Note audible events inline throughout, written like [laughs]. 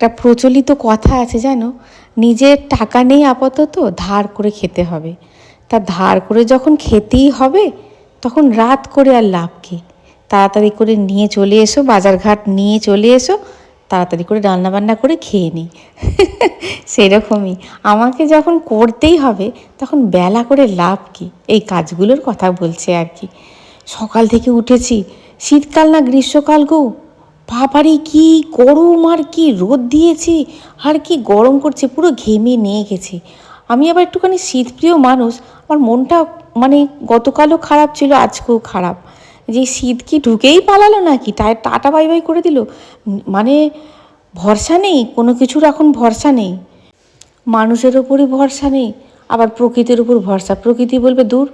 একটা প্রচলিত কথা আছে জানো? নিজের টাকা নেই আপাতত, ধার করে খেতে হবে। তা ধার করে যখন খেতেই হবে, তখন রাত করে আর লাভ কী? তাড়াতাড়ি করে নিয়ে চলে এসো, বাজারঘাট নিয়ে চলে এসো, তাড়াতাড়ি করে রান্নাবান্না করে খেয়ে নিই [laughs] সেরকমই। আমাকে যখন করতেই হবে, তখন বেলা করে লাভ কি? এই কাজগুলোর কথা বলছে আর কি। সকাল থেকে উঠেছি। শীতকাল না গ্রীষ্মকাল গো? বাবারে, কি গরম আর কি রোদ দিয়েছি, আর কি গরম করছে, পুরো ঘেমে নিয়ে গেছে। আমি আবার একটুখানি শীতপ্রিয় মানুষ, আমার মনটা মানে গতকালও খারাপ ছিল, আজকেও খারাপ। যে শীত কি ঢুকেই পালালো নাকি? তাই টাটা বাই বাই করে দিল। মানে ভরসা নেই, কোনো কিছুর এখন ভরসা নেই। মানুষের ওপরই ভরসা নেই, আবার প্রকৃতির উপর ভরসা। প্রকৃতি বলবে, দূর,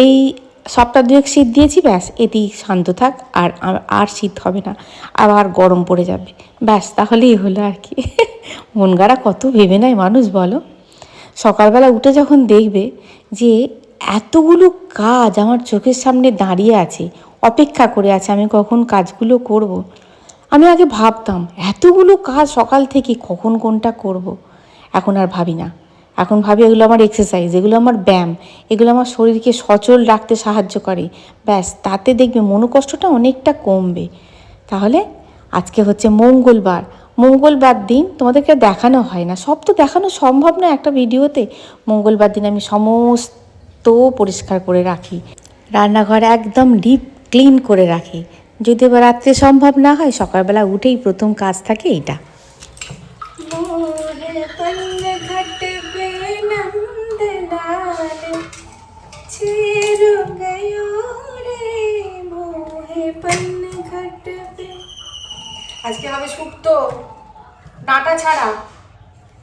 এই সপ্তাহ দুয়েক শীত দিয়েছি, ব্যাস, এতেই শান্ত থাক, আর আর- শীত হবে না আবার গরম পড়ে যাবে ব্যাস, তাহলেই হলো আর কি [laughs] মন গাড়া কত ভেবে নেয় মানুষ, বলো সকালবেলা উঠে যখন দেখবে যে এতগুলো কাজ আমার চোখের সামনে দাঁড়িয়ে আছে, অপেক্ষা করে আছে, আমি কখন কাজগুলো করব। আমি আগে ভাবতাম, এতগুলো কাজ সকাল থেকে কখন কোনটা করব। এখন আর ভাবি না এখন ভাবি এগুলো আমার এক্সারসাইজ এগুলো আমার ব্যায়াম, এগুলো আমার শরীরকে সচল রাখতে সাহায্য করে। ব্যাস, তাতে দেখবে মনোকষ্টটা অনেকটা কমবে। তাহলে আজকে হচ্ছে মঙ্গলবার। মঙ্গলবার দিন তোমাদেরকে দেখানো হয় না। সব তো দেখানো সম্ভব না একটা ভিডিওতে। মঙ্গলবার দিন আমি সমস্ত পরিষ্কার করে রাখি। রান্নাঘর একদম ডিপ ক্লিন করে রাখি। যদি রাত্রে সম্ভব না হয়, সকালবেলা উঠেই প্রথম কাজ থাকে এইটা। আজকে হবে শুক্তো ডাঁটা ছাড়া।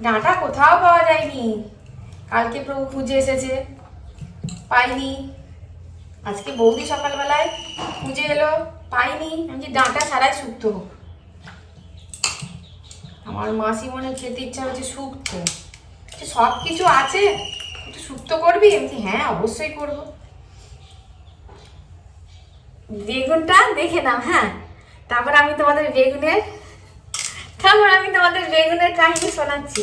ডাঁটা কোথাও পাওয়া যায়নি। কালকে প্রভু খুঁজে এসেছে। পাইনি। আজকে বৌদি সকালবেলায় খুঁজে এলো। পাইনি। আমি যে ডাঁটা ছাড়াই শুক্তো আমার মাসি মনে খেতে ইচ্ছা হচ্ছে শুক্তো সব কিছু আছে। একটু শুক্তো করবি? আমি হ্যাঁ অবশ্যই করব। বেগুনটা দেখে নাও হ্যাঁ? তারপর আমি তোমাদের বেগুনের, তারপর আমি তোমাদের বেগুনের কাহিনী শোনাচ্ছি।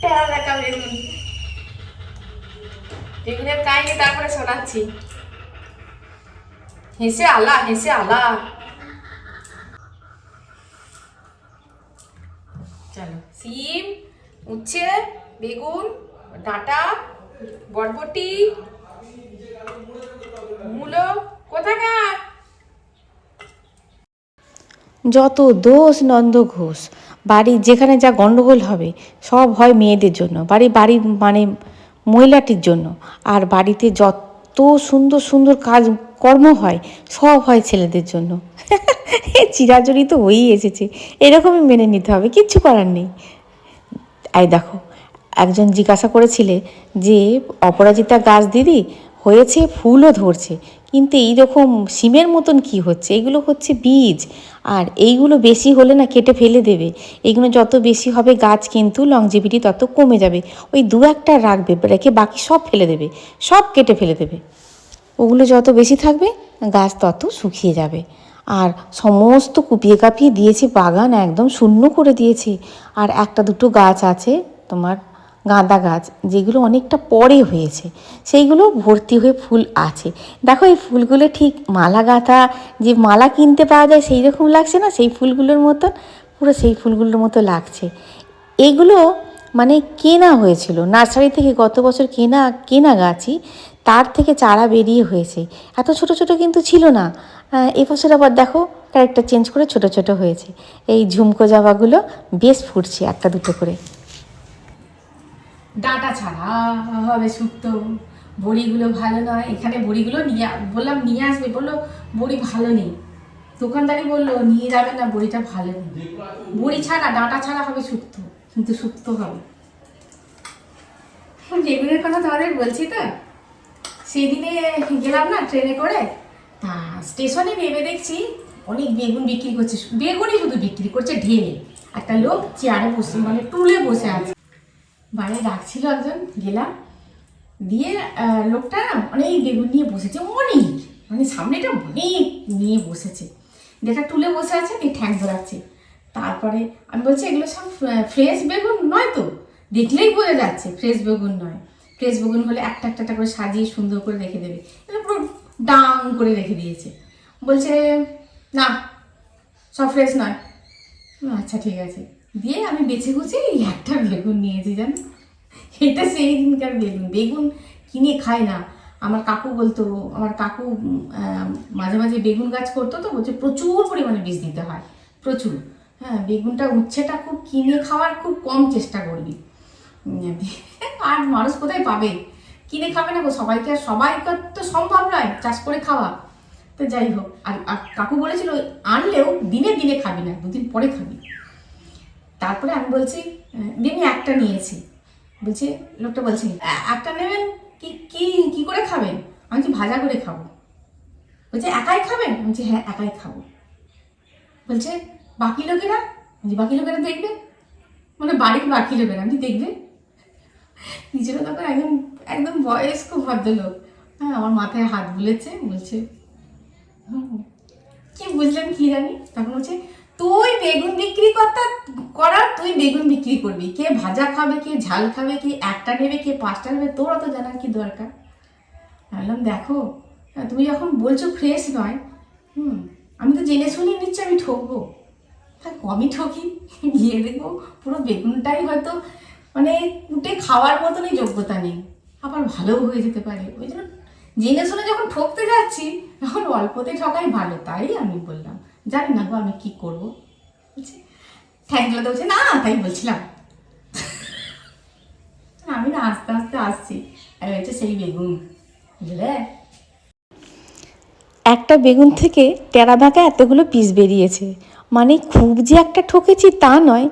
টেরা দেখা বেগুন। বেগুনের কাহিনী তারপরে শোনাচ্ছি। হেসে আলা হেসে আলা। চলো, সিম, উচ্ছে, বেগুন, ডাঁটা, বরবটি, মূলো। যত দোষ নন্দ ঘোষ বাড়ির যেখানে যা গণ্ডগোল হবে, সব হয় মেয়েদের জন্য, বাড়ি বাড়ির মানে মহিলাটির জন্য। আর বাড়িতে যত সুন্দর সুন্দর কাজ, কর্ম হয়, সব হয় ছেলেদের জন্য। [laughs] চিরাচরি তো হয়েই এসেছে, এরকমই মেনে নিতে হবে, কিচ্ছু করার নেই। এই দেখো, একজন জিজ্ঞাসা করেছিলে যে, অপরাজিতা গাছ দিদি হয়েছে, ফুলও ধরছে কিন্তু এই রকম সিমের মতন কি হচ্ছে? এগুলো হচ্ছে বীজ। আর এইগুলো বেশি হলে না কেটে ফেলে দেবে। এইগুলো যত বেশি হবে, গাছ কিন্তু লংজিভিটি তত কমে যাবে। ওই দু একটা রাখবে, রেখে বাকি সব ফেলে দেবে। সব কেটে ফেলে দেবে। ওগুলো যত বেশি থাকবে, গাছ তত শুকিয়ে যাবে। আর সমস্ত কুপিয়ে কাপিয়ে দিয়েছি বাগান, একদম শূন্য করে দিয়েছি। আর একটা দুটো গাছ আছে তোমার গাঁদা গাছ, যেগুলো অনেকটা পরে হয়েছে, সেইগুলো ভর্তি হয়ে ফুল আছে। দেখো এই ফুলগুলো ঠিক মালা গাঁথা, যে মালা কিনতে পাওয়া যায় সেই রকম লাগছে না? সেই ফুলগুলোর মতন, পুরো সেই ফুলগুলোর মতো লাগছে। এইগুলো মানে কেনা হয়েছিল, নার্সারি থেকে গত বছর কেনা কেনা গাছই, তার থেকে চারা বেরিয়ে হয়েছে। এত ছোট ছোট কিন্তু ছিল না। এবছর আবার দেখো ক্যারেক্টার চেঞ্জ করে ছোট ছোট হয়েছে। এই ঝুমকো জামাগুলো বেশ ফুটছে একটা দুটো করে। ডাঁটা ছাড়া, হবে শুক্তো বড়িগুলো ভালো নয়। এখানে বড়িগুলো নিয়ে বললাম নিয়ে আসবে, বলল বড়ি ভালো নেই। দোকানদারি বলল, নিয়ে যাবে না, বড়িটা ভালো নেই। বড়ি ছাড়া, ডাঁটা ছাড়া হবে শুক্তো কিন্তু শুক্তো হবে। বেগুনের কথা তোমাদের বলছি তো, সেদিনে গেলাম না ট্রেনে করে, তা স্টেশনে নেমে দেখছি অনেক বেগুন বিক্রি করছে, বেগুনই শুধু বিক্রি করছে ঢেলে। একটা লোক চেয়ারে বসে মানে টুলে বসে আছে। বাইরে ডাকছিল একজন, গেলাম। দিয়ে লোকটা অনেক বেগুন নিয়ে বসেছে, অনেক। মানে সামনেটা অনেক নিয়ে বসেছে। যেটা তুলে বসে আছে, দিয়ে ঠ্যাং ধরাচ্ছে। তারপরে আমি বলছি, এগুলো সব ফ্রেশ বেগুন নয় তো? দেখলেই বোঝা যাচ্ছে ফ্রেশ বেগুন নয়। ফ্রেশ বেগুন হলে একটা একটা একটা করে সাজিয়ে সুন্দর করে রেখে দেবে। এটা পুরো ডাং করে রেখে দিয়েছে। বলছে, না, সব ফ্রেশ নয়। আচ্ছা ঠিক আছে। দিয়ে আমি বেছে গুছে এই একটা বেগুন নিয়েছি জানো। এটা সেই দিনকার বেগুন। বেগুন কিনে খায় না। আমার কাকু বলতো, আমার কাকু মাঝে মাঝে বেগুন গাছ করতো তো, বলছে প্রচুর পরিমাণে বীজ দিতে হয়। প্রচুর। হ্যাঁ বেগুনটা উচ্ছেটা খুব কিনে খাওয়ার খুব কম চেষ্টা করবি। আর মানুষ কোথায় পাবে? কিনে খাবে না গো, সবাইকে আর সবাইকার তো সম্ভব নয় চাষ করে খাওয়া। তো যাই হোক আর কাকু বলেছিল, আনলেও দিনে দিনে খাবি না, দুদিন পরে খাবি। তারপরে আমি বলছি দিনে একটা নিয়েছি। বলছে, লোকটা বলছে একটা নেবেন? কি কি কি করে খাবেন? আমি কি ভাজা করে খাব। বলছে, একাই খাবেন? বলছি হ্যাঁ একাই খাব। বলছে, বাকি লোকেরা? বলছি, বাকি লোকেরা দেখবে? মানে বাড়ির বাকি লোকেরা? আমি দেখবে? নিজের তখন একদম একদম বয়স্ক ভদ্রলোক। হ্যাঁ আমার মাথায় হাত বুলেছে, বলছে কি বুঝলেন কি জানি? তখন বলছে তুই বেগুন বিক্রি করতা করার তুই বেগুন বিক্রি করবি। কে ভাজা খাবে কে ঝাল খাবে কে একটা নেবে কে পাঁচটা নেবে তোর অত জানার কি দরকার? বললাম দেখো হ্যাঁ, তুমি যখন বলছো ফ্রেশ নয় হুম আমি তো জেনে শুনে নিচ্ছি আমি ঠকবো। হ্যাঁ কমই ঠকি? গিয়ে দেখব পুরো বেগুনটাই হয়তো মানে কুটে খাওয়ার মতনই যোগ্যতা নেই। আবার ভালোও হয়ে যেতে পারে। ওই জন্য জেনে শুনে যখন ঠকতে যাচ্ছি তখন অল্পতে ঠকাই ভালো তাই আমি বললাম। জানি না গো আমি কি করব। বলছি বলছে, না তাই বলছিলাম। আমি না আস্তে আস্তে আসছি। আর হচ্ছে সেই বেগুন। বুঝলে? একটা বেগুন থেকে টেরা ভাঁকা এতগুলো পিস বেরিয়েছে। মানে খুব যে একটা ঠকেছি তা নয়।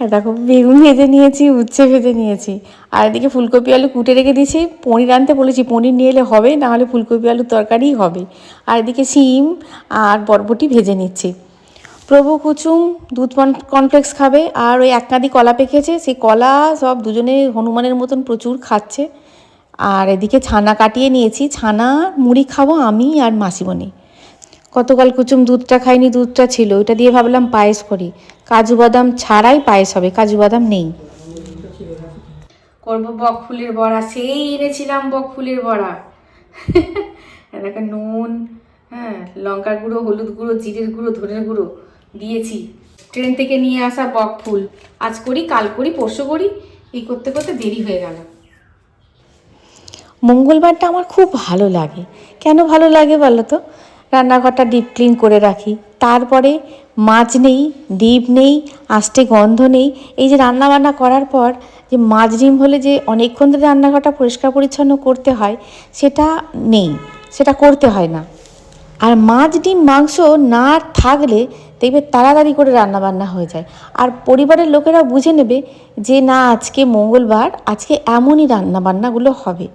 আর দেখো, বেগুন ভেজে নিয়েছি, উচ্ছে ভেজে নিয়েছি। আর এদিকে ফুলকপি আলু কুটে রেখে দিয়েছি। পনির আনতে বলেছি, পনির নিয়ে এলে হবে নাহলে ফুলকপি আলু তরকারিই হবে। আর এদিকে শিম আর বরবটি ভেজে নিচ্ছি। প্রভু কুচুম দুধ কন- কর্নফ্লেক্স খাবে। আর ওই এক কাঁদি কলা পেকেছে, সেই কলা সব দুজনে হনুমানের মতন প্রচুর খাচ্ছে। আর এদিকে ছানা কাটিয়ে নিয়েছি। ছানা মুড়ি খাব আমি আর মাসিমণি। গতকাল কুচুম দুধটা খাইনি দুধটা ছিল। ওইটা দিয়ে ভাবলাম পায়েস করি। কাজু বাদাম ছাড়াই পায়েস হবে কাজু বাদাম নেই। করব বক ফুলের বড়া সেই এনেছিলাম বক ফুলের বড়া। দেখো নুন হ্যাঁ লঙ্কার গুঁড়ো হলুদ গুঁড়ো জিরের গুঁড়ো ধনের গুঁড়ো দিয়েছি। ট্রেন থেকে নিয়ে আসা বক ফুল। আজ করি কাল করি পরশু করি এই করতে করতে দেরি হয়ে গেল। মঙ্গলবারটা আমার খুব ভালো লাগে। কেন ভালো লাগে বলো তো? রান্নাঘরটা ডিপ ক্লিন করে রাখি। তারপরে মাছ নেই ডিপ নেই, আষ্টে গন্ধ নেই। এই যে রান্না বান্না করার পর যে মাছ ডিম হলে যে অনেকক্ষণ ধরে রান্নাঘরটা পরিষ্কার পরিচ্ছন্ন করতে হয়, সেটা নেই, সেটা করতে হয় না। আর মাছ ডিম, মাংস না থাকলে দেখবে তাড়াতাড়ি করে রান্না বান্না হয়ে যায়। আর পরিবারের লোকেরা বুঝে নেবে যে না, আজকে মঙ্গলবার, আজকে এমনই রান্না বান্নাগুলো হবে।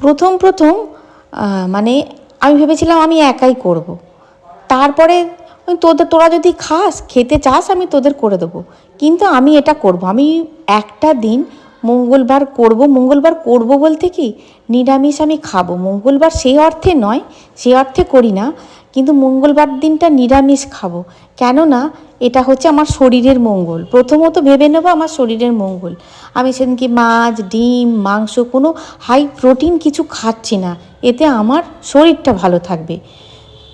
প্রথম প্রথম মানে আমি ভেবেছিলাম আমি একাই করব। তারপরে তোদের, তোরা যদি খাস, খেতে চাস, আমি তোদের করে দেবো। কিন্তু আমি এটা করব। আমি একটা দিন মঙ্গলবার করব। মঙ্গলবার করব বলতে কি, নিরামিষ আমি খাব। মঙ্গলবার সেই অর্থে নয় সেই অর্থে করি না। কিন্তু মঙ্গলবার দিনটা নিরামিষ খাব। কেননা এটা হচ্ছে আমার শরীরের মঙ্গল। প্রথমত ভেবে নেব আমার শরীরের মঙ্গল। আমি সেদিনকে মাছ, ডিম, মাংস, কোনো হাই প্রোটিন কিছু খাচ্ছি না। এতে আমার শরীরটা ভালো থাকবে।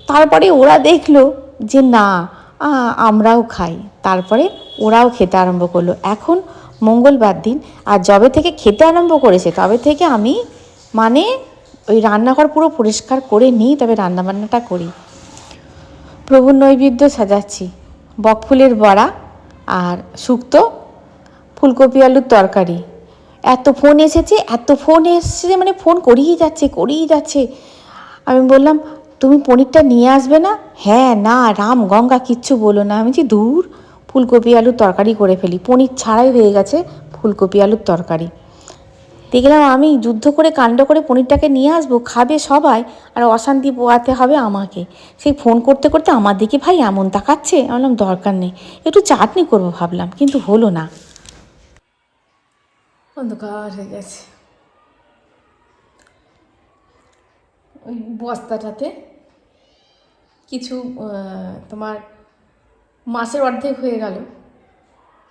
তারপরে ওরা দেখল যে, না আমরাও খাই। তারপরে ওরাও খেতে আরম্ভ করল। এখন মঙ্গলবার দিন, আর যবে থেকে খেতে আরম্ভ করেছে, তবে থেকে আমি মানে ওই রান্নাঘর পুরো পরিষ্কার করে নিই, তবে রান্নাবান্নাটা করি। প্রভুর নৈবেদ্য সাজাচ্ছি, বকফুলের বড়া আর শুক্তো ফুলকপি আলুর তরকারি। এত ফোন এসেছে, এত ফোন এসেছে মানে ফোন করেই যাচ্ছে করেই যাচ্ছে। আমি বললাম, তুমি পনিরটা নিয়ে আসবে না? হ্যাঁ না, রাম, গঙ্গা, কিচ্ছু বলো না। আমি যে দূর, ফুলকপি, আলুর তরকারি করে ফেলি। পনির ছাড়াই হয়ে গেছে ফুলকপি, আলুর তরকারি। দেখলাম আমি যুদ্ধ করে, কাণ্ড করে পনিরটাকে নিয়ে আসব, খাবে সবাই, আর অশান্তি পোয়াতে হবে আমাকে। সেই ফোন করতে করতে আমার দিকে ভাই এমন তাকাচ্ছে। আমি বললাম, দরকার নেই। একটু চাটনি করব, ভাবলাম, কিন্তু হলো না। অন্ধকার হয়ে গেছে। ওই বস্তাটাতে কিছু তোমার মাসের অর্ধেক হয়ে গেল।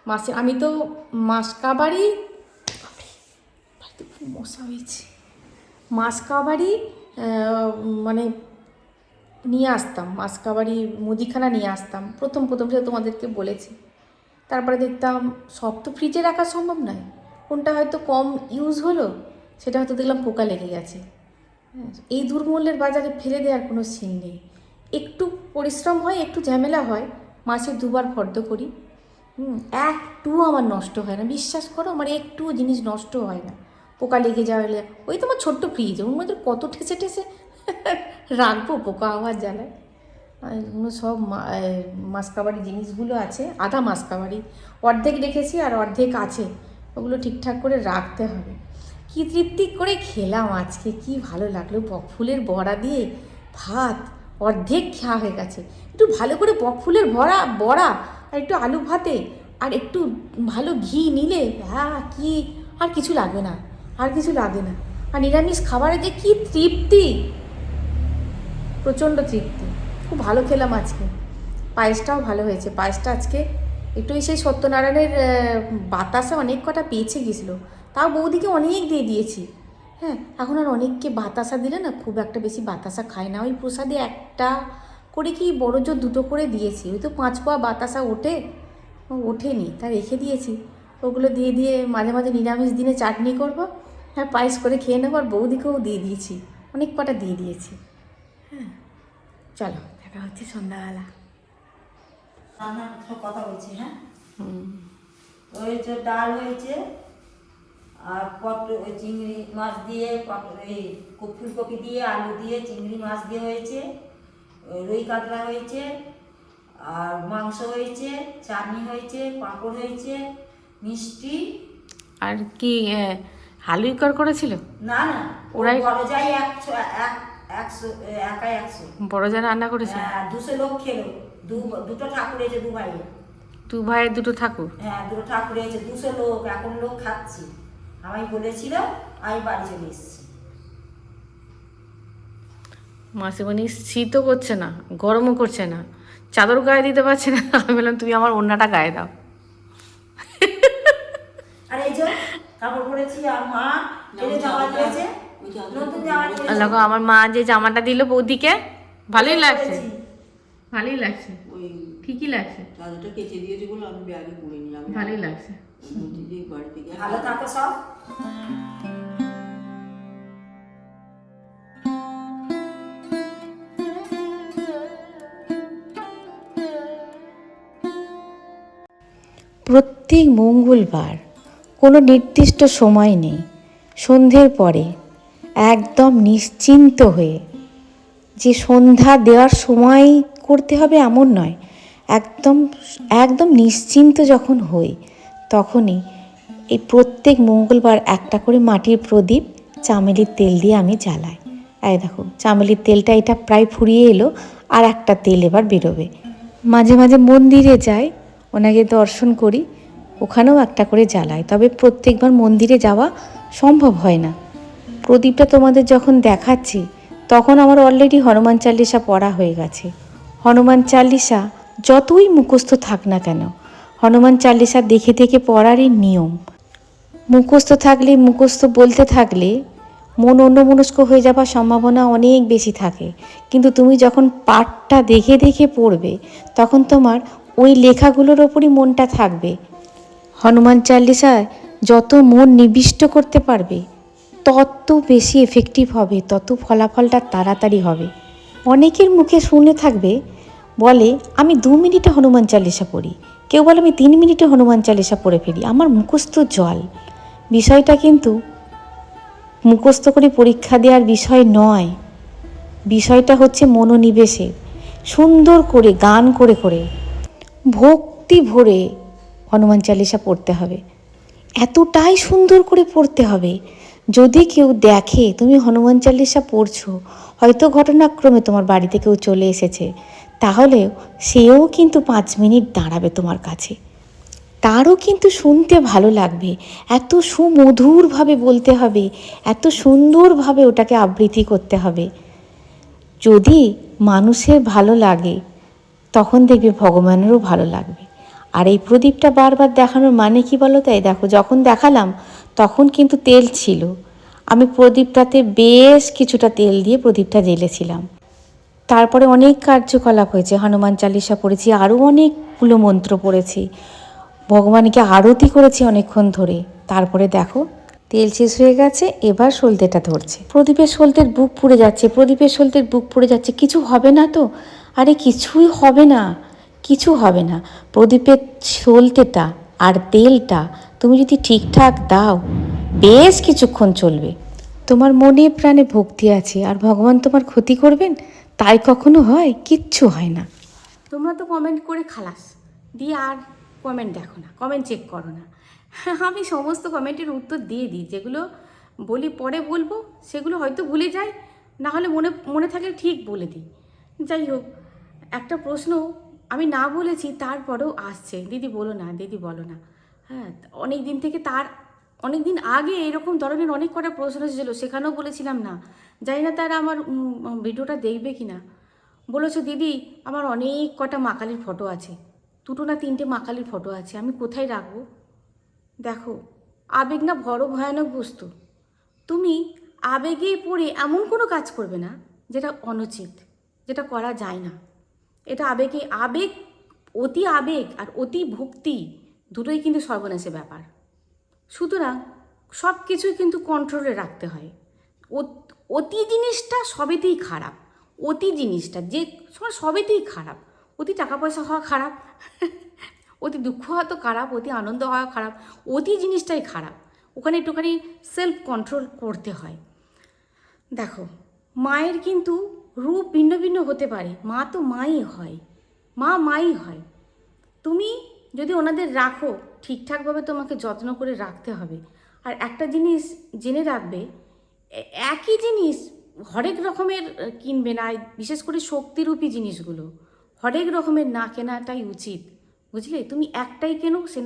মাসে আমি তো বাপরে, বাড়িতে খুব মশা হয়েছে। মাসকাবারি আহ, মানে নিয়ে আসতাম মাসকাবারি মুদিখানা নিয়ে আসতাম। প্রথম প্রথম সে তোমাদেরকে বলেছি। তারপরে দেখতাম সব তো ফ্রিজে রাখা সম্ভব নয়। কোনটা হয়তো কম ইউজ হলো সেটা হয়তো দেখলাম পোকা লেগে গেছে। হ্যাঁ, এই দুর্মূল্যের বাজারে ফেলে দেওয়ার কোনো সিন নেই। একটু পরিশ্রম হয় একটু ঝামেলা হয় মাসে দুবার ফর্দ করি। একটুও আমার নষ্ট হয় না। বিশ্বাস করো আমার একটুও জিনিস নষ্ট হয় না। পোকা লেগে যাওয়ালে ওই তো আমার ছোট্ট ফ্রিজ ওর মধ্যে কত ঠেসে ঠেসে [laughs] রাখব পোকা হওয়ার জ্বালায়। এগুলো সব মাসকাবারি জিনিসগুলো আছে আধা মাসকাবারি। অর্ধেক রেখেছি আর অর্ধেক আছে। ওগুলো ঠিকঠাক করে রাখতে হবে। কি তৃপ্তি করে খেলাম আজকে, কি ভালো লাগল। বক ফুলের বড়া দিয়ে ভাত, অর্ধেক খাওয়া হয়ে গেছে। একটু ভালো করে বক ফুলের বড়া বড়া আর একটু আলু ভাতে আর একটু ভালো ঘি নিলে হ্যাঁ কি, আর কিছু লাগে না, আর কিছু লাগে না। আর নিরামিষ খাবারে যে কি তৃপ্তি, প্রচণ্ড তৃপ্তি। খুব ভালো খেলাম আজকে। পায়েসটাও ভালো হয়েছে। পায়েসটা আজকে একটু সেই সত্যনারায়ণের বাতাসে অনেক কটা পেয়েছে গেছিল তাও বৌদিকে অনেক দিয়ে দিয়েছি। হ্যাঁ এখন আর অনেককে বাতাসা দিলে না খুব একটা বেশি বাতাসা খায় না। ওই প্রসাদে একটা করে কি বড় জোর দুটো করে দিয়েছি। ওই তো পাঁচ পোয়া বাতাসা ওঠে, ওঠেনি, তা রেখে দিয়েছি। ওগুলো দিয়ে দিয়ে মাঝে মাঝে নিরামিষ দিনে চাটনি করব হ্যাঁ পায়েস করে খেয়ে নেব আর বৌদিকেও দিয়ে দিয়েছি। অনেক কটা দিয়ে দিয়েছি। হ্যাঁ চলো, দেখা হচ্ছে সন্ধ্যাবেলা। রান্নার কথা বলছি হ্যাঁ? ওই যে ডাল হয়েছে আর পটল ওই চিংড়ি মাছ দিয়ে পটল এই ফুলকপি দিয়ে আলু দিয়ে চিংড়ি মাছ দিয়ে হয়েছে ওই রুই কাতলা হয়েছে আর মাংস হয়েছে চাটনি হয়েছে পাঁপড় হয়েছে মিষ্টি। আর কি হালুই কর করেছিল? না না ওরাই- ওরাই বড় যাই একশো এক একশো একাই একশো। বড় যা রান্না করেছে? হ্যাঁ দুশো লোক খেলো। দু দুটো ঠাকুর এসে দু ভাই দু ভাইয়ের দুটো ঠাকুর? হ্যাঁ দুটো ঠাকুর হয়েছে দুশো লোক এখন লোক খাচ্ছি। আমি বলেছিল আমি বাড়ি চলে এসেছি। মাসিমণি শীতও করছে না গরমও করছে না চাদর গায়ে দিতে পারছে না। আমি বললাম তুমি আমার অন্যটা গায়ে দাও। আর এই যে কাপড় পরেছি আর মা জামা দিয়েছে। দেখো আমার মা যে জামাটা দিল বৌদিকে ভালোই লাগছে। ভালোই লাগছে। ঠিকই লাগছে। চাদরটা কেচে দিয়েছে বলে আমি ব্যাগে করে নিলাম। ভালোই লাগছে। ভালো থাকো সব। প্রত্যেক মঙ্গলবার কোনো নির্দিষ্ট সময় নেই। সন্ধ্যের পরে একদম নিশ্চিন্ত হয়ে যে সন্ধ্যা দেওয়ার সময় করতে হবে এমন নয়। একদম একদম নিশ্চিন্ত যখন হই, তখনই এই প্রত্যেক মঙ্গলবার একটা করে মাটির প্রদীপ চামেলির তেল দিয়ে আমি জ্বালাই। এই দেখো, চামেলির তেলটা এটা প্রায় ফুরিয়ে এলো আর একটা তেল এবার বেরোবে। মাঝে মাঝে মন্দিরে যাই, ওনাকে দর্শন করি, ওখানেও একটা করে জ্বালাই। তবে প্রত্যেকবার মন্দিরে যাওয়া সম্ভব হয় না। প্রদীপটা তোমাদের যখন দেখাচ্ছি, তখন আমার অলরেডি হনুমান চালিসা পড়া হয়ে গেছে। হনুমান চালিসা যতই মুখস্থ থাক না কেন, হনুমান চালিসা দেখে দেখে পড়ারই নিয়ম। মুখস্থ থাকলে মুখস্থ বলতে থাকলে মন অন্যমনস্ক হয়ে যাবার সম্ভাবনা অনেক বেশি থাকে। কিন্তু তুমি যখন পাঠটা দেখে দেখে পড়বে, তখন তোমার ওই লেখাগুলোর ওপরই মনটা থাকবে। হনুমান চালিসায় যত মন নিবিষ্ট করতে পারবে তত বেশি এফেক্টিভ হবে, তত ফলাফলটা তাড়াতাড়ি হবে। অনেকের মুখে শুনে থাকবে, বলে, আমি দু মিনিটে হনুমান চালিসা পড়ি। কেউ বলে, আমি তিন মিনিটে হনুমান চালিসা পড়ে ফেলি। আমার মুখস্থ জল। বিষয়টা কিন্তু মুখস্থ করে পরীক্ষা দেওয়ার বিষয় নয়। বিষয়টা হচ্ছে মনোনিবেশে সুন্দর করে, গান করে করে ভক্তি ভরে হনুমান চালিসা পড়তে হবে। এতটাই সুন্দর করে পড়তে হবে যদি কেউ দেখে তুমি হনুমান চালিসা পড়ছো, হয়তো ঘটনাক্রমে তোমার বাড়িতে কেউ চলে এসেছে। তাহলে সেও কিন্তু পাঁচ মিনিট দাঁড়াবে তোমার কাছে। তারও কিন্তু শুনতে ভালো লাগবে। এত সুমধুরভাবে বলতে হবে, এত সুন্দরভাবে ওটাকে আবৃত্তি করতে হবে। যদি মানুষের ভালো লাগে, তখন দেখবে ভগবানেরও ভালো লাগবে। আর এই প্রদীপটা বারবার দেখানোর মানে কি বলো তাই দেখো, যখন দেখালাম, তখন কিন্তু তেল ছিল। আমি প্রদীপটাতে বেশ কিছুটা তেল দিয়ে প্রদীপটা জ্বেলেছিলাম। তারপরে অনেক কার্যকলাপ হয়েছে, হনুমান চালিসা পড়েছি, আরও অনেকগুলো মন্ত্র পড়েছি। ভগবানকে আরতি করেছি অনেকক্ষণ ধরে। তারপরে দেখো, তেল শেষ হয়ে গেছে, এবার সলতেটা ধরছে। প্রদীপের সলতের বুক পুড়ে যাচ্ছে, প্রদীপের সলতের বুক পুড়ে যাচ্ছে। কিছু হবে না তো? আরে কিছুই হবে না। কিছু হবে না। প্রদীপের সলতেটা আর তেলটা তুমি যদি ঠিকঠাক দাও, বেশ কিছুক্ষণ চলবে। তোমার মনে প্রাণে ভক্তি আছে আর ভগবান তোমার ক্ষতি করবেন? তাই কখনো হয়? কিচ্ছু হয় না। তোমরা তো কমেন্ট করে খালাস। দিয়ে আর কমেন্ট দেখো না। কমেন্ট চেক করো না। আমি সমস্ত কমেন্টের উত্তর দিয়ে দিই। যেগুলো বলি পরে বলব, সেগুলো হয়তো ভুলে যাই। না হলে মনে মনে থাকলে ঠিক বলে দিই। যাই হোক, একটা প্রশ্ন আমি না বলেছি, তারপরেও আসছে। দিদি বলো না, দিদি বলো না। হ্যাঁ অনেক দিন থেকে তার, অনেক দিন আগে এরকম ধরনের অনেক কটা প্রশ্ন এসেছিল, সেখানেও বলেছিলাম না। জানি না তারা আমার ভিডিওটা দেখবে কি না বলেছ, দিদি, আমার অনেক কটা মাকালির ফটো আছে। দুটো না তিনটে মাকালির ফটো আছে, আমি কোথায় রাখব? দেখো, আবেগ না বড় ভয়ানক বস্তু। তুমি আবেগে পড়ে এমন কোনো কাজ করবে না, যেটা অনুচিত, যেটা করা যায় না। এটা আবেগে, আবেগ, অতি আবেগ আর অতি ভক্তি দুটোই কিন্তু সর্বনাশে ব্যাপার। সুতরাং সব কিছুই কিন্তু কন্ট্রোলে রাখতে হয়। অত- জিনিসটা সবেতেই খারাপ। অতি জিনিসটা যে সময় সবেতেই খারাপ। অতি টাকা পয়সা হওয়া খারাপ, অতি দুঃখ হওয়া তো খারাপ, অতি আনন্দ হওয়া খারাপ, অতি জিনিসটাই খারাপ। ওখানে একটুখানি সেলফ কন্ট্রোল করতে হয়। দেখো, মায়ের কিন্তু রূপ ভিন্ন ভিন্ন হতে পারে। মা তো মাই হয়। মা মাই হয়। তুমি যদি ওনাদের রাখো, ঠিকঠাকভাবে তোমাকে যত্ন করে রাখতে হবে। আর একটা জিনিস জেনে রাখবে একই জিনিস হরেক রকমের কিনবে না বিশেষ করে শক্তিরূপী জিনিসগুলো। হরেক রকমের না কেনাটাই উচিত। বুঝলে? তুমি একটাই কেনো, সে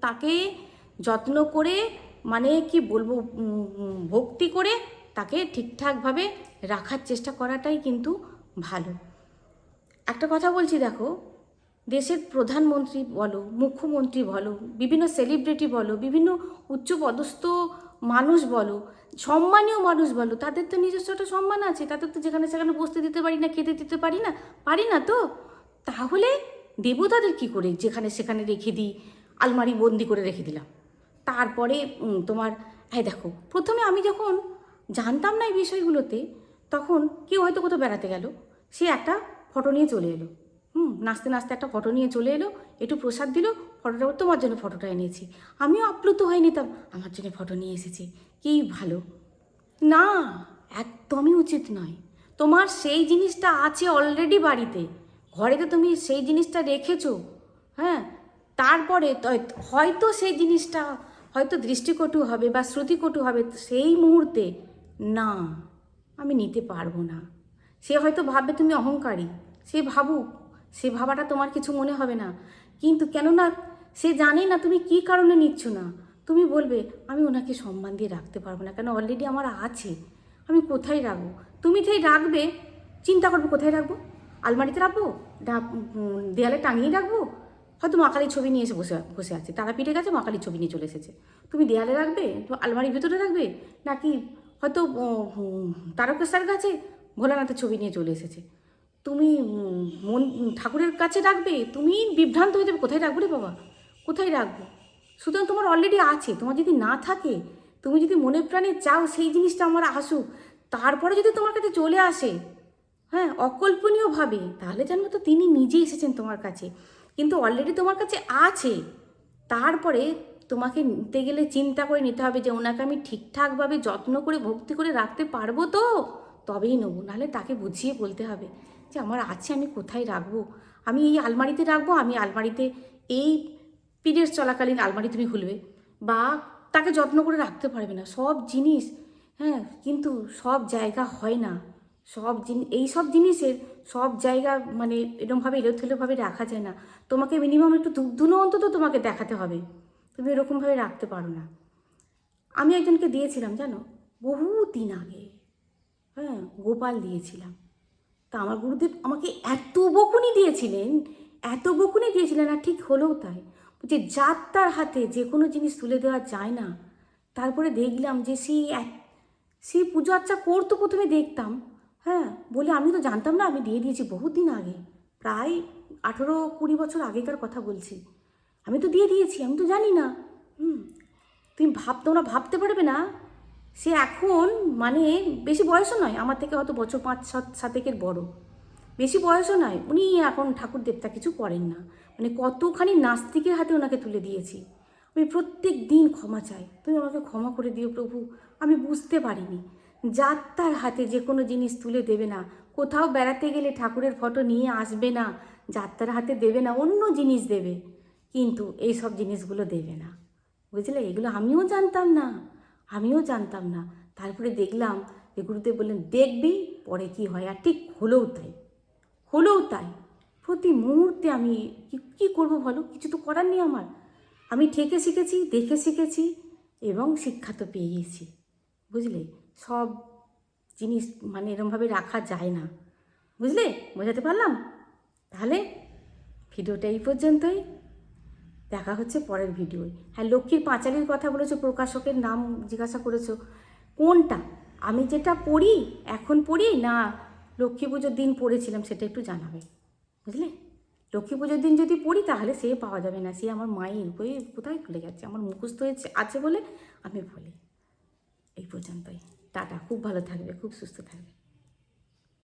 তাকে যত্ন করে মানে কি বলব ভক্তি করে তাকে ঠিকঠাকভাবে রাখার চেষ্টা করাটাই কিন্তু ভালো। একটা কথা বলছি দেখো, দেশের প্রধানমন্ত্রী বলো, মুখ্যমন্ত্রী বলো, বিভিন্ন সেলিব্রিটি বলো, বিভিন্ন উচ্চপদস্থ মানুষ বলো, সম্মানীয় মানুষ বলো, তাদের তো নিজস্ব একটা সম্মান আছে, তাদের তো যেখানে সেখানে বসতে দিতে পারি না, খেতে দিতে পারি না পারি না তো? তাহলে দেবো তাদের কী করে যেখানে সেখানে রেখে দিই, আলমারি বন্দি করে রেখে দিলাম? তারপরে তোমার হ্যাঁ দেখো, প্রথমে আমি যখন জানতাম না এই বিষয়গুলোতে, তখন কেউ হয়তো কোথাও বেড়াতে গেল। সে একটা ফটো নিয়ে চলে এলো। হুম, নাচতে নাচতে একটা ফটো নিয়ে চলে এলো, একটু প্রসাদ দিল ফটোটা তোমার জন্য ফটোটা এনেছি। আমিও আপ্লুত হয়ে নিতাম, আমার জন্য ফটো নিয়ে এসেছে কি ভালো। না, একদমই উচিত নয়। তোমার সেই জিনিসটা আছে অলরেডি বাড়িতে। ঘরেতে তুমি সেই জিনিসটা রেখেছো হ্যাঁ? তারপরে হয়তো সেই জিনিসটা, হয়তো দৃষ্টিকটু হবে বা শ্রুতিকটু হবে, সেই মুহূর্তে না, আমি নিতে পারব না। সে হয়তো ভাববে তুমি অহংকারী। সে ভাবুক, সে ভাবাটা তোমার কিছু মনে হবে না। কিন্তু কেননা সে জানে না তুমি কি কারণে নিচ্ছ না। তুমি বলবে, আমি ওনাকে সম্মান দিয়ে রাখতে পারব না, কেন অলরেডি আমার আছে। আমি কোথায় রাখব? তুমি তাই রাখবে, চিন্তা করবে কোথায় রাখব? আলমারিতে রাখব? দেয়ালে টাঙিয়ে রাখব? হয়তো মা কালীর ছবি নিয়ে এসে বসে বসে আছে। তারা পিঠে গেছে মা কালীর ছবি নিয়ে চলে এসেছে। তুমি দেয়ালে রাখবে? তো আলমারির ভেতরে রাখবে? নাকি হয়তো তারকেশ্বর গাছে ভোলানাথের ছবি নিয়ে চলে এসেছে। তুমি মন, ঠাকুরের কাছে রাখবে, তুমি বিভ্রান্ত হয়ে যাবে, কোথায় রাখব রে বাবা? কোথায় রাখব? সুতরাং তোমার অলরেডি আছে, তোমার যদি না থাকে, তুমি যদি মনে প্রাণে চাও সেই জিনিসটা আমার আসুক, তারপরে যদি তোমার কাছে চলে আসে হ্যাঁ অকল্পনীয়ভাবে, তাহলে জানব তো তিনি নিজে এসেছেন তোমার কাছে। কিন্তু অলরেডি তোমার কাছে আছে, তারপরে তোমাকে নিতে গেলে চিন্তা করে নিতে হবে যে ওনাকে আমি ঠিকঠাকভাবে যত্ন করে, ভক্তি করে রাখতে পারব তো? তবেই নেব, নাহলে তাকে বুঝিয়ে বলতে হবে যে আমার আছে, আমি কোথায় রাখব? আমি এই আলমারিতে রাখব, আমি আলমারিতে এই পিরিয়ডস চলাকালীন আলমারি তুমি খুলবে। বা তাকে যত্ন করে রাখতে পারবে না, সব জিনিস হ্যাঁ কিন্তু সব জায়গা হয় না। সব জিনিস এই সব জিনিসের সব জায়গা মানে এরকমভাবে এলোথেলোভাবে রাখা যায় না। তোমাকে মিনিমাম একটু দুনো অন্তত তোমাকে দেখাতে হবে। তুমি এরকমভাবে রাখতে পারো না। আমি একজনকে দিয়েছিলাম, জানো? বহু দিন আগে। হ্যাঁ গোপাল দিয়েছিলাম। তা আমার গুরুদেব আমাকে এত বকুনি দিয়েছিলেন, এত বকুনি দিয়েছিলেন, আর ঠিক হলেও তাই। যে যার তার হাতে যে কোনো জিনিস তুলে দেওয়া যায় না। তারপরে দেখলাম যে সেই এক- সেই পুজো আচ্ছা করতো প্রথমে দেখতাম। হ্যাঁ বলে আমি তো জানতাম না, আমি দিয়ে দিয়েছি বহুত দিন আগে। প্রায় আঠেরো কুড়ি বছর আগেকার কথা বলছি। আমি তো দিয়ে দিয়েছি, আমি তো জানি না। হুম, তুমি ভাব, তোমরা ভাবতে পারবে না, সে এখন মানে বেশি বয়সও নয়, আমার থেকে হয়তো বছর পাঁচ, সাত, সাতেকের বড়। বেশি বয়সও নয়, উনি এখন ঠাকুর দেবতা কিছু করেন না। মানে কতখানি নাস্তিকের হাতে ওনাকে তুলে দিয়েছি। আমি প্রত্যেক দিন ক্ষমা চাই, তুমি আমাকে ক্ষমা করে দিও প্রভু, আমি বুঝতে পারিনি। যার তার হাতে যে কোনো জিনিস তুলে দেবে না, কোথাও বেড়াতে গেলে ঠাকুরের ফটো নিয়ে আসবে না, যাত্রার হাতে দেবে না, অন্য জিনিস দেবে। কিন্তু এই সব জিনিসগুলো দেবে না। বুঝলে? এগুলো আমিও জানতাম না। আমিও জানতাম না। তারপরে দেখলাম যে গুরুদেব বললেন, দেখবি, পরে কি হয়? আর ঠিক হলেও তাই। হলেও তাই। প্রতি মুহূর্তে আমি কি, কী করব বলো? কিছু তো করার নেই আমার। আমি ঠেকে শিখেছি, দেখে শিখেছি এবং শিক্ষা তো পেয়ে গেছি বুঝলে? সব জিনিস মানে এরমভাবে রাখা যায় না। বুঝলে? বোঝাতে পারলাম? তাহলে ভিডিওটা এই পর্যন্তই। দেখা হচ্ছে পরের ভিডিওয়। হ্যাঁ লক্ষ্মীর পাঁচালির কথা বলেছ, প্রকাশকের নাম জিজ্ঞাসা করেছ। কোনটা? আমি যেটা পড়ি, এখন পড়ি? না, লক্ষ্মী পুজোর দিন পড়েছিলাম, সেটা একটু জানাবে। বুঝলে? লক্ষ্মী পুজোর দিন যদি পড়ি, তাহলে সে পাওয়া যাবে না। সে আমার মায়ের বই কোথায় ভুলে গেছে আমার মুখস্থ হয়েছে, আছে বলে আমি বলি। এই পর্যন্তই। টাটা। খুব ভালো থাকবে, খুব সুস্থ থাকবে।